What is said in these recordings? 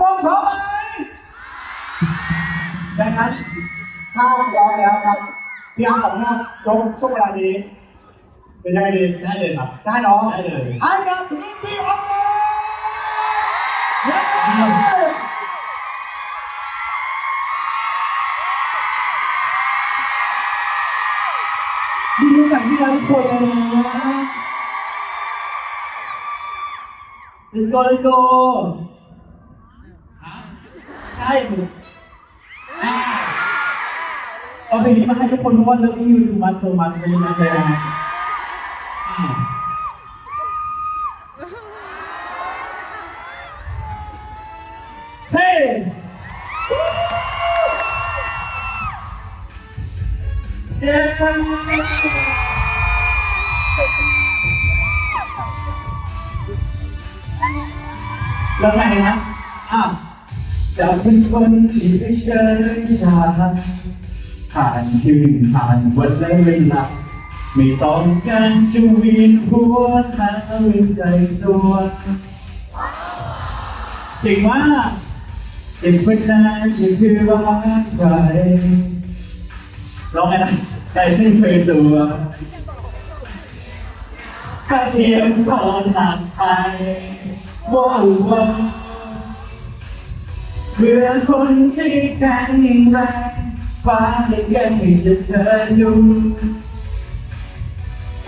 พงษ์พร้อมไหมดังนั้นถ้าพร้อมแล้วครับพี่อาร์ตกับพี่อาร์ตยกช่วงเวลานี้เป็นยังไงดีได้เลยครับ ได้เนาะได้เลยให้กับพี่พี่ออกเลยเย้ดีใจที่เราทุกคนเลยนะ let's go let's go ฮะ ใช่ผมอ่าเอาเพลงนี้มาให้ทุกคนเพราะว่า loving you too much so much เป็นยังไงเลยนะอ่าเฮ้ เย้แล้วไงนะอะ จะเป็นคนที่ไม่เชยชาผ่านคืนผ่านวันและเวลาไม่ต้องการจะวีนหัวหาวิใส่ตัวเก่งมากเป็นคนนั้นที่คือรักใครร้องไงนะใจฉันเคยตัวแค่เพียงพอหนักไปว้าว เพื่อคนที่แข็งแรงฟ้าให้แค่ให้จะเธอดู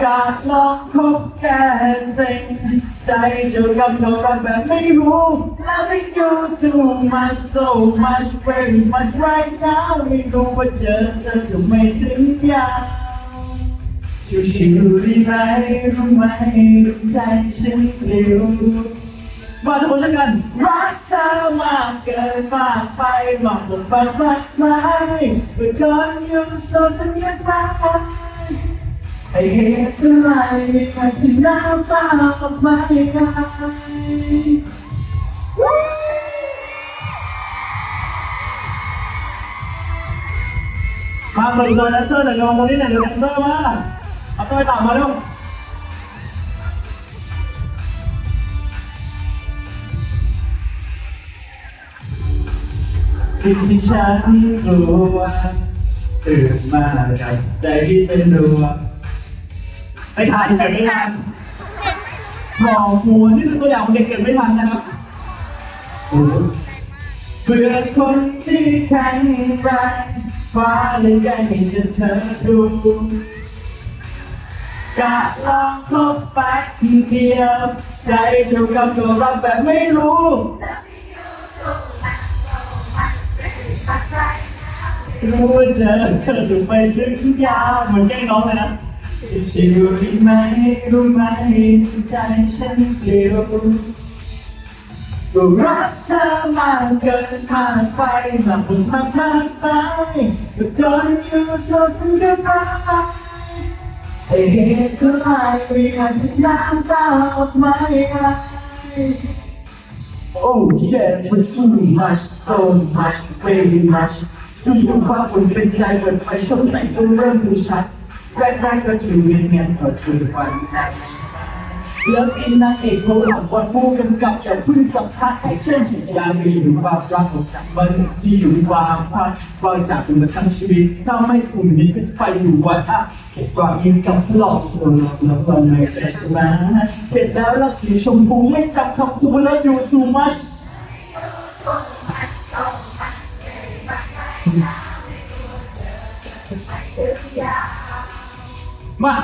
กาดลองคบแค่สิ่งใจเจ้ากับเธอรักแบบไม่รู้ Loving you too much so much very much right now ไม่รู้ว่าเจอเธอจะไม่ถึงยาชิวๆได้ไหมรู้ไหมใจฉันเร็ว มาทุกคนช่วยกันรักเธอมากเกินมากไปมากกว่าฝันมากมายเมื่อก่อนยู่โซสัญญาณไอเหตุอะไรไม่ที่น้ำตาออกมาได้มาเปิดตัวแดนเซอร์หน่อยลองตรงนี้หน่อยเดี๋ยวแดนเซอร์มาเอาตัวไปต่ำมาเร็ว สิ่งที่ฉันกลัวตื่นมากับใจที่เป็นรัวไม่ทันเกิดไม่ทันหมอหัวนี่คือตัวอย่างของเด็กเกิดไม่ทันนะครับเพื่อคนที่แข็งแรงฟ้าเลยได้ให้จะเธอดูกะลองคบไปเดียว ใจเจ้ากับตัวรับแบบไม่รู้ รู้ว่าเจอเธอจะไปถึงยาวเหมือนแกล้งน้องเลยนะชิวๆรู้ไหมรู้ไหมใจฉันเปลี่ยวรู้รักเธอมากเกินมากไปมากมากมากไปก็โดนอยู่โซสัญญาณไอ้เหตุอะไรวิญญาณที่น้ำตาออกมาได้ Oh yeah, but too much, so much, very much จู่ๆความอุ่นเป็นใจเปิดไฟช่องไหนก็ เริ่มดูชัดแรกๆก็ถือเงียบเงียบพอถือวันแรกแล้วสินางเอกเขาหลังวันผู้กำกับอย่าเพึ่งสัมภาษณ์แอคชั่นถึงยามีอยู่ความรักของมันที่อยู่ความพักบริจาคเป็นมาทั้งชีวิต ถ้าไม่อุ่นนี้ก็จะไปอยู่วันอะเก็บกว่ายิงกับหลอกสวนแล้วก็ไม่ใช่ใช่ไหมเห็นแล้วเราสีชมพูไม่จำคำพูดแล้วอยู่ too much มา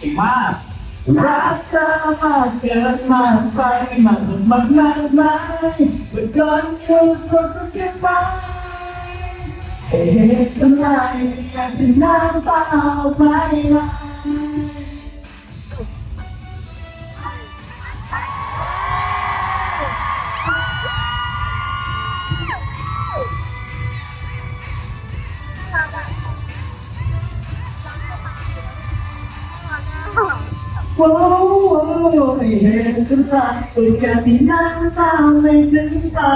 เก่งมากรักเธอมากเกินมากไปมากมากมากมากเมื่อก่อนอยู่โซสักกันไปเหตุอะไรอยากจะน้ำตาออกมา โอ้โหไม่เห็นฉันรักตัวแค่ที่น้ำตาไม่ถึงตา